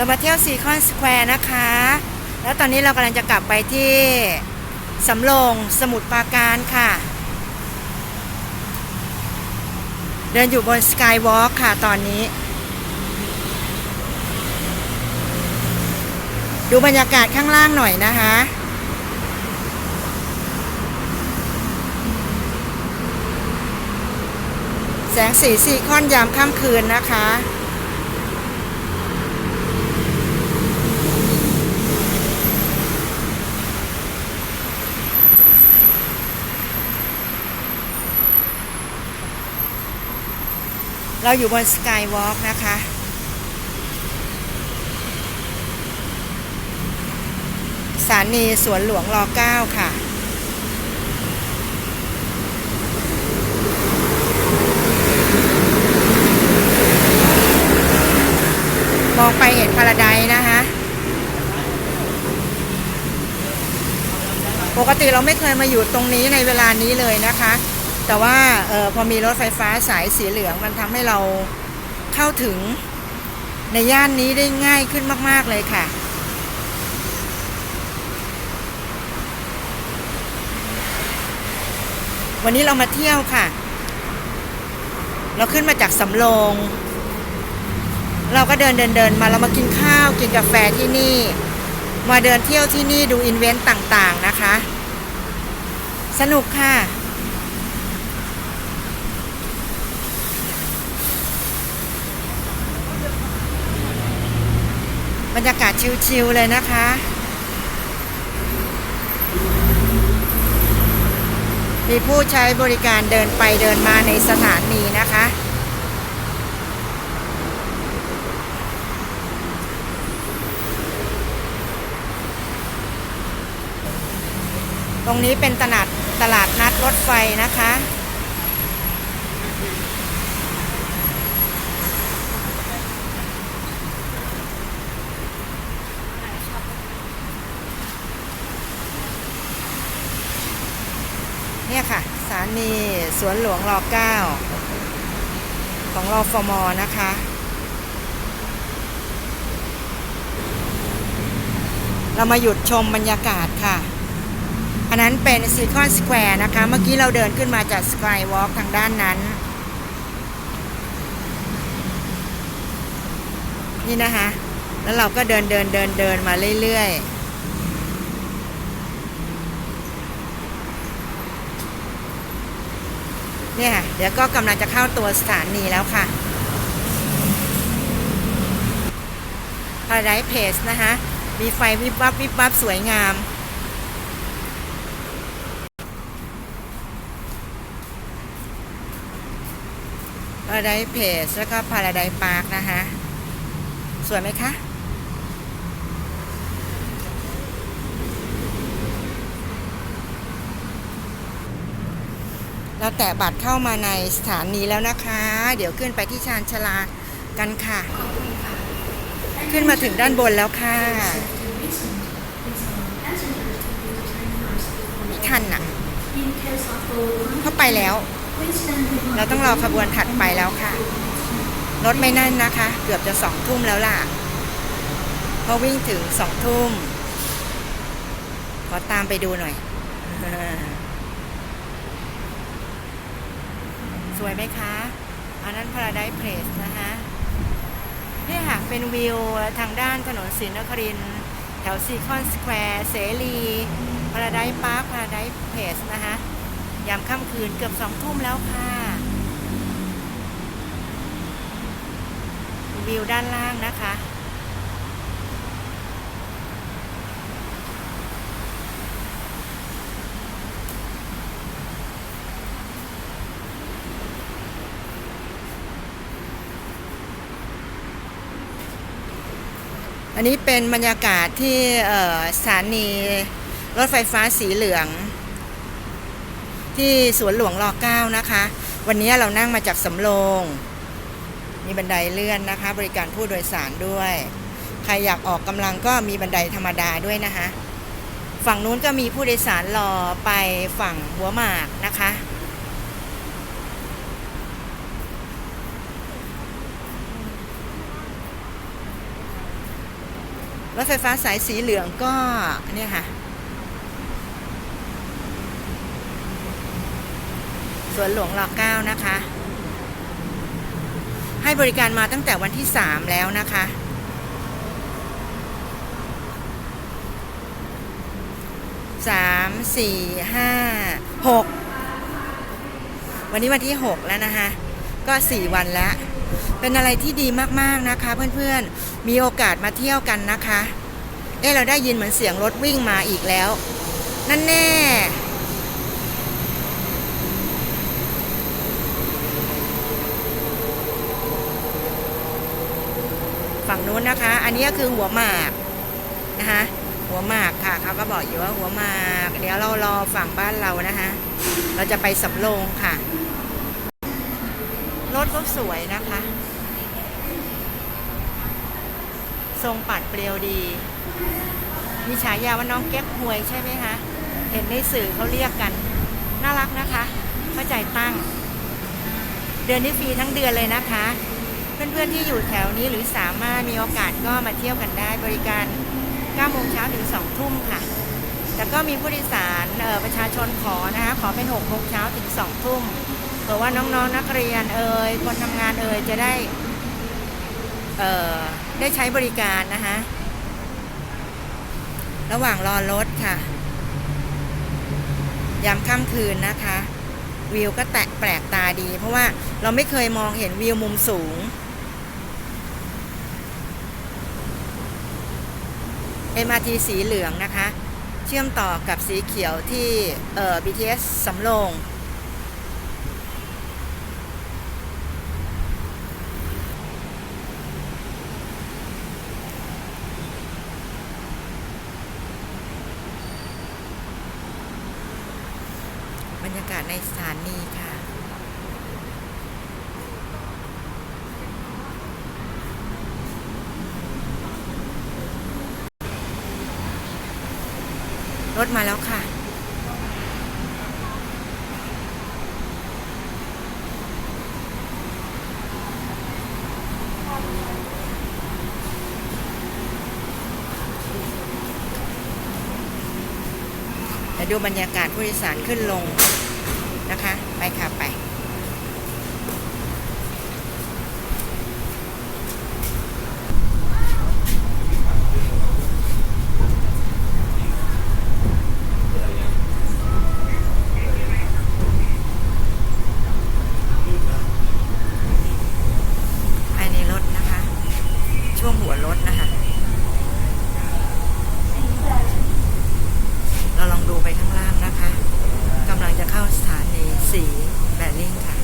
เรามาเที่ยวซีคอนสแควร์นะคะ แล้วตอนนี้เรากำลังจะกลับไปที่สำโรงสมุทรปราการค่ะ เดินอยู่บนสกายวอล์กค่ะตอนนี้ ดูบรรยากาศข้างล่างหน่อยนะคะแสงสีซีคอนยามค่ำคืนนะคะ เราอยู่บนสกายวอล์กนะคะ สถานีสวนหลวงร9ค่ะมองไปเห็นพาราไดนะคะ ปกติเราไม่เคยมาอยู่ตรงนี้ในเวลานี้เลยนะคะ แต่ว่าออพอมีรถไฟฟ้าสายสีเหลืองมันทำให้เราเข้าถึงในย่านนี้ได้ง่ายขึ้นมาก ๆ เลยค่ะ วันนี้เรามาเที่ยวค่ะ เราขึ้นมาจากสำโรง เราก็เดินเดินเดินมาเรามากินข้าวกินกาแฟที่นี่ มาเดินเที่ยวที่นี่ดูอินเวนต์ต่าง ๆ นะคะ สนุกค่ะ บรรยากาศชิลๆเลยนะคะ มีผู้ใช้บริการเดินไปเดินมาในสถานีนะคะตรงนี้เป็นตลาดตลาดนัดรถไฟนะคะ เนี่ยค่ะสถา นีสวนหลวงรอ9ของรอฟมนะคะ เรามาหยุดชมบรรยากาศค่ะ อันนั้นเป็นซีคอนสแควร์นะคะ เมื่อกี้เราเดินขึ้นมาจากสกายวอล์กทางด้านนั้น นี่นะคะ แล้วเราก็เดินเดินเดินเดินมาเรื่อยๆ เนี่ยเดี๋ยวก็กำลังจะเข้าตัวสถานีแล้วค่ะ Paradise Place นะคะ มีไฟวิบวับวิบวับสวยงาม Paradise Place แล้วก็ Paradise Park นะคะ สวยไหมคะ เราแตะบัตรเข้ามาในสถานีแล้วนะคะ เดี๋ยวขึ้นไปที่ชานชาลากันค่ะ ขึ้นมาถึงด้านบนแล้วค่ะไม่ทันอะเข้าไปแล้ว เราต้องรอขบวนถัดไปแล้วค่ะ รถไม่นั่นนะคะ เกือบจะสองทุ่มแล้วล่ะเพราะวิ่งถึงสองทุ่ม ขอตามไปดูหน่อย สวยไหมคะ อันนั้น Paradise Place นะคะนี่ค่ะ เป็นวิวทางด้านถนนศรีนคริน แถวซีคอนสแควร์เสรี Paradise Park Paradise Place นะคะ ยามค่ำคืนเกือบสองทุ่มแล้วค่ะ วิวด้านล่างนะคะ อันนี้เป็นบรรยากาศที่สถานีรถไฟฟ้าสีเหลือง ที่สวนหลวงรอเก้านะคะ วันนี้เรานั่งมาจากสำโรง มีบันไดเลื่อนนะคะ บริการผู้โดยสารด้วย ใครอยากออกกำลังก็มีบันไดธรรมดาด้วยนะคะ ฝั่งนู้นก็มีผู้โดยสารรอไปฝั่งหัวหมากนะคะ ถไฟฟ้าสายสีเหลืองก็เนี่ยค่ะสวนหลวงรอเก้านะคะ ให้บริการมาตั้งแต่วันที่ 3 แล้วนะคะ สามสี่ห้าหกวันนี้วันที่ 6 แล้วนะคะ ก็ 4 วันแล้ว เป็นอะไรที่ดีมากๆนะคะเพื่อนๆ มีโอกาสมาเที่ยวกันนะคะ เอ๊ะเราได้ยินเหมือนเสียงรถวิ่งมาอีกแล้ว นั่นแน่ฝั่งนู้นนะคะ อันนี้ก็คือหัวหมากนะคะ หัวหมากค่ะเขาก็บอกอยู่ว่าหัวหมาก เดี๋ยวเรารอฝั่งบ้านเรานะคะ เราจะไปสำโรงค่ะ ถก็สวยนะคะ ทรงปัดเปรียวดี มีฉายาว่าน้องเก๊กฮวยใช่ไหมคะ เห็นในสื่อเขาเรียกกัน น่ารักนะคะ เข้าใจตั้ง เดือนนี้ฟรีทั้งเดือนเลยนะคะ เพื่อนๆที่อยู่แถวนี้หรือสามารถมีโอกาสก็มาเที่ยวกันได้บริการ9โมงเช้าถึง2ทุ่มค่ะแต่ก็มีผู้โดยสารประชาชนขอนะคะขอเป็น6โมงเช้าถึง2ทุ่ม ผื่อว่าน้องๆนนักเรียนเอ่ยคนทำงานเอ่ยจะได้เอ่อได้ใช้บริการนะคะระหว่างรอรถค่ะยามค่ำคืนนะคะ วิวก็แตกแปลกตาดี เพราะว่าเราไม่เคยมองเห็นวิวมุมสูง MRT สีเหลืองนะคะ เชื่อมต่อกับสีเขียวที่เอ่อ BTS สำโรงบรรยากาศในสถานีค่ะ รถมาแล้วค่ะ เดี๋ยวดูบรรยากาศผู้โดยสารขึ้นลงนะคะ ไปครับป ภายในรถนะคะ ช่วงหัวรถนะคะ เราลองดูไปข้างล่างนะคะกำลังจะเข้าสถานีสีแบริ่งค่ะ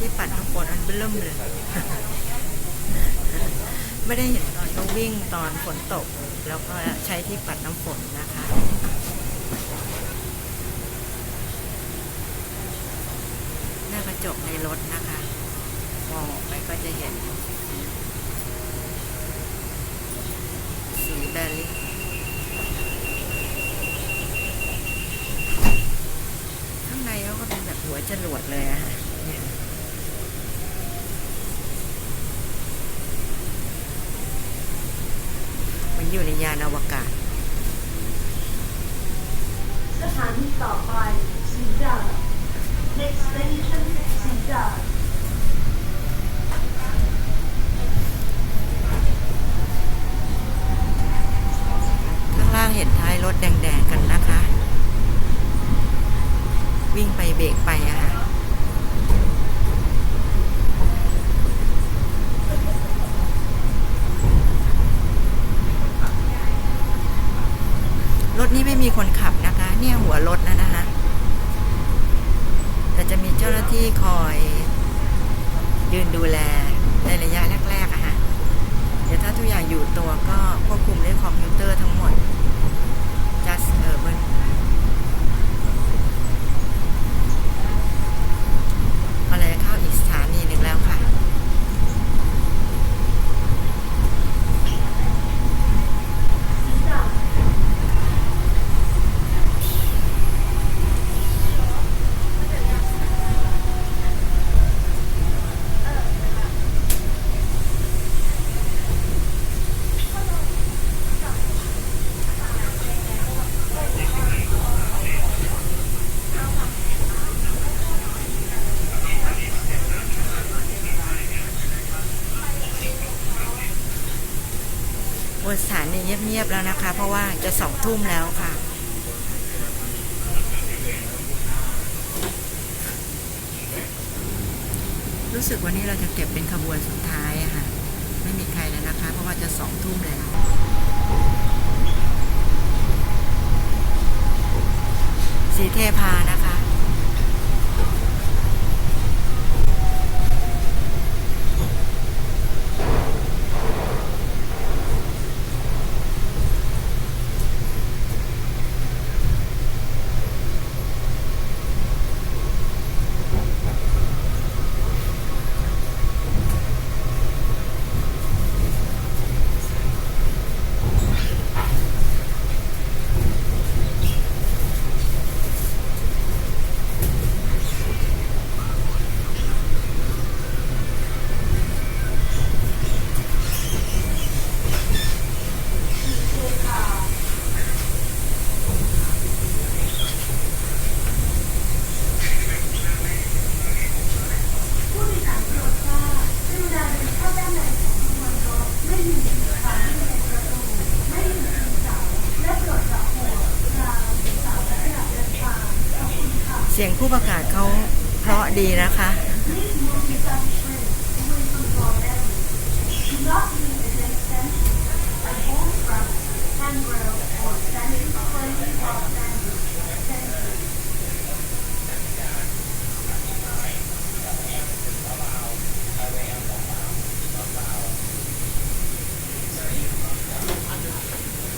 ที่ปัดน้ำฝนอันเบิ่มเลย ไม่ได้เห็นตอนเขาวิ่งตอนฝนตก แล้วก็ใช้ที่ปัดน้ำฝนนะคะ หน้ากระจกในรถนะคะ มองออกไปก็จะเห็น สีแบริ่งข้างในเถแดงๆกันนะคะ วิ่งไปเบรกไปอะค่ะ รถนี้ไม่มีคนขับนะคะ เนี่ยหัวรถนะนะคะ แต่จะมีเจ้าหน้าที่คอย ยืนดูแลในระยะแรกๆอะค่ะ เดี๋ยวถ้าทุกอย่างอยู่ตัวก็ควบคุมด้วยคอมพิวเตอร์ทั้งหมด just urban นสถานีเงียบๆแล้วนะคะ เพราะว่าจะสองทุ่มแล้วค่ะ รู้สึกวันนี้เราจะเก็บเป็นขบวนสุดท้ายอะค่ะ ไม่มีใครแล้วนะคะ เพราะว่าจะสองทุ่มแล้วสีเทพานะคะ ผู้โดยสารโปรดทราบกรุณาเดินเข้าด้านในของขบวนรถไม่มีสีฟ้าที่ในประตู ไม่มีสีเสาและโปรดจับหัวราวเสาขณะเดินทางขอบคุณค่ะ เสียงผู้ประกาศเขาเพราะดีนะคะ Please move yourself train away from your area. Do not leave an extension, a hold truck, handrail, or standing firmly while standing. Thank you.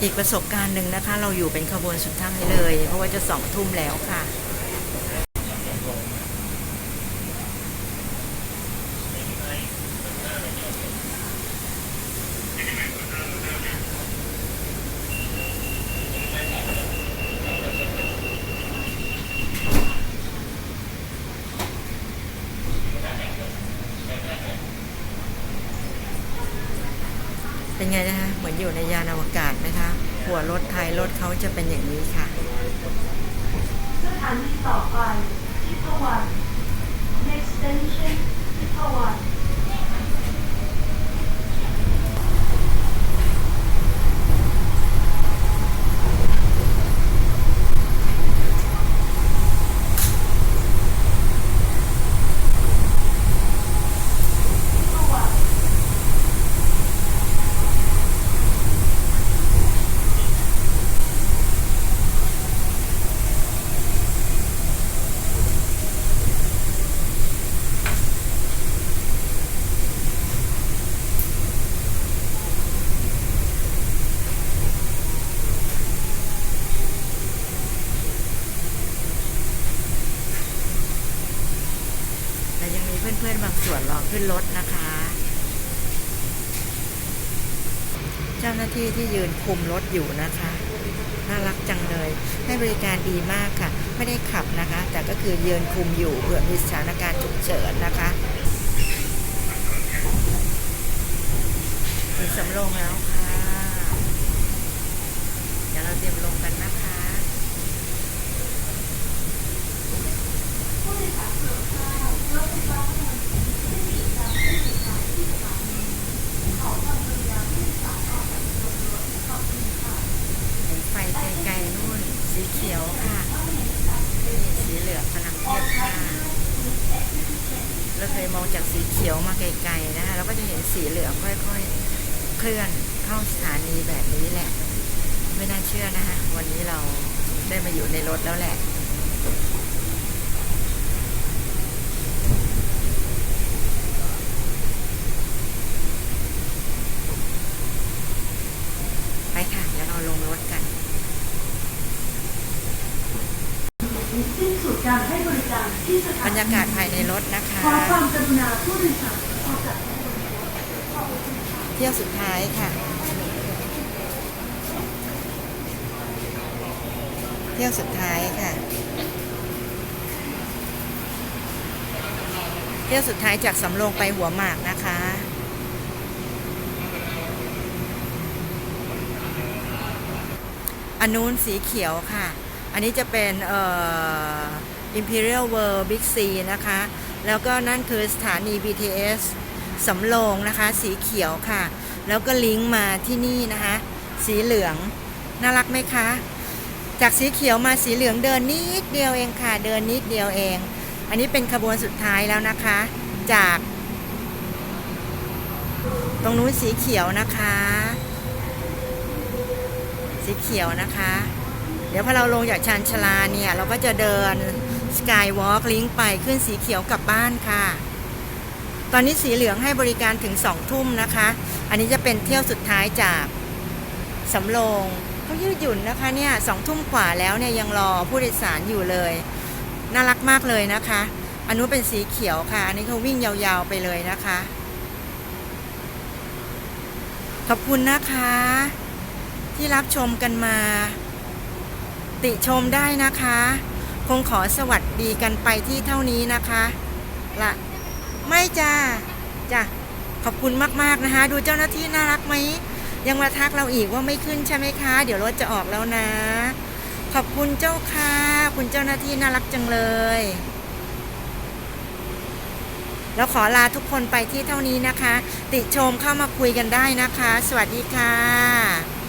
อีก ประสบการณ์หนึ่งนะคะ เราอยู่เป็นขบวนสุดท้ายเลย เพราะว่าจะสองทุ่มแล้วค่ะเป็นไงนะคะ เหมือนอยู่ในยานอวกาศไหมคะ หัวรถไทยรถเขาจะเป็นอย่างนี้ค่ะสถานีต่อไปทิพวัน Next station ทิพวันรณ ทิพวรรณ แต่ยังมีเพื่อนๆบางส่วนรอขึ้นรถนะคะ เจ้าหน้าที่ที่ยืนคุมรถอยู่นะคะ น่ารักจังเลย ให้บริการดีมากค่ะ ไม่ได้ขับนะคะ แต่ก็คือยืนคุมอยู่เผื่อมีสถานการณ์ฉุกเฉินนะคะถึงสำโรงแล้วค่ะ เดี๋ยวเราเตรียมลงกันนะคะ ผู้โดยสารโปรดทราบรถไฟฟ้าขบวนนี้ได้มีการขึ้นบริการที่สถานีขอความกรุณาผู้โดยสารออกจากขบวนรถขอบคุณค่ะ เห็นไฟไกลๆนู่น สีเขียวค่ะนี่สีเหลืองพลังเทพค่ะ เราเคยมองจากสีเขียวมาไกลๆนะคะเราก็จะเห็น สีเหลืองค่อยๆ เคลื่อนเข้าสถานีแบบนี้แหละ ไม่น่าเชื่อนะคะวันนี้เราได้มาอยู่ในรถแล้วแหละไปค่ะเดี๋ยวเราลงรถกันสิ้นสุดการให้บริการที่สถาบรนีรยากาศภายในรถนะคะขอความกรุณาผู้โดย เที่ยวสุดท้ายค่ะ เที่ยวสุดท้ายค่ะ เที่ยวสุดท้ายจากสำโรงไปหัวหมากนะคะอันนู้นสีเขียวค่ะ อันนี้จะเป็นเอ่อ Imperial World Big C นะคะ แล้วก็นั่นคือสถานี BTS สำโรงนะคะ สีเขียวค่ะ แล้วก็ลิงก์มาที่นี่นะคะ สีเหลืองน่ารักไหมคะ จากสีเขียวมาสีเหลืองเดินนิดเดียวเองค่ะ เดินนิดเดียวเอง อันนี้เป็นขบวนสุดท้ายแล้วนะคะ จาก ตรงนู้นสีเขียวนะคะ สีเขียวนะคะ เดี๋ยวพอเราลงจากชานชาลาเนี่ย เราก็จะเดินสกายวอล์กลิงไปขึ้นสีเขียวกลับบ้านค่ะ ตอนนี้สีเหลืองให้บริการถึงสองทุ่มนะคะ อันนี้จะเป็นเที่ยวสุดท้ายจากสำโรงเขายืดหยุ่นนะคะเนี่ยสองทุ่มกว่าแล้วเนี่ยยังรอผู้โดยสารอยู่เลย น่ารักมากเลยนะคะ อันนู้นเป็นสีเขียวค่ะ อันนี้เขาวิ่งยาวๆไปเลยนะคะ ขอบคุณนะคะ ที่รับชมกันมา ติชมได้นะคะ คงขอสวัสดีกันไปที่เท่านี้นะคะละ ไม่จ้าจ้ะขอบคุณมากๆนะคะ ดูเจ้าหน้าที่น่ารักไหมยังมาทักเราอีกว่าไม่ขึ้นใช่ไหมคะ เดี๋ยวรถจะออกแล้วนะ ขอบคุณเจ้าค่ะ คุณเจ้าหน้าที่น่ารักจังเลยแล้วขอลาทุกคนไปที่เท่านี้นะคะ ติชมเข้ามาคุยกันได้นะคะ สวัสดีค่ะ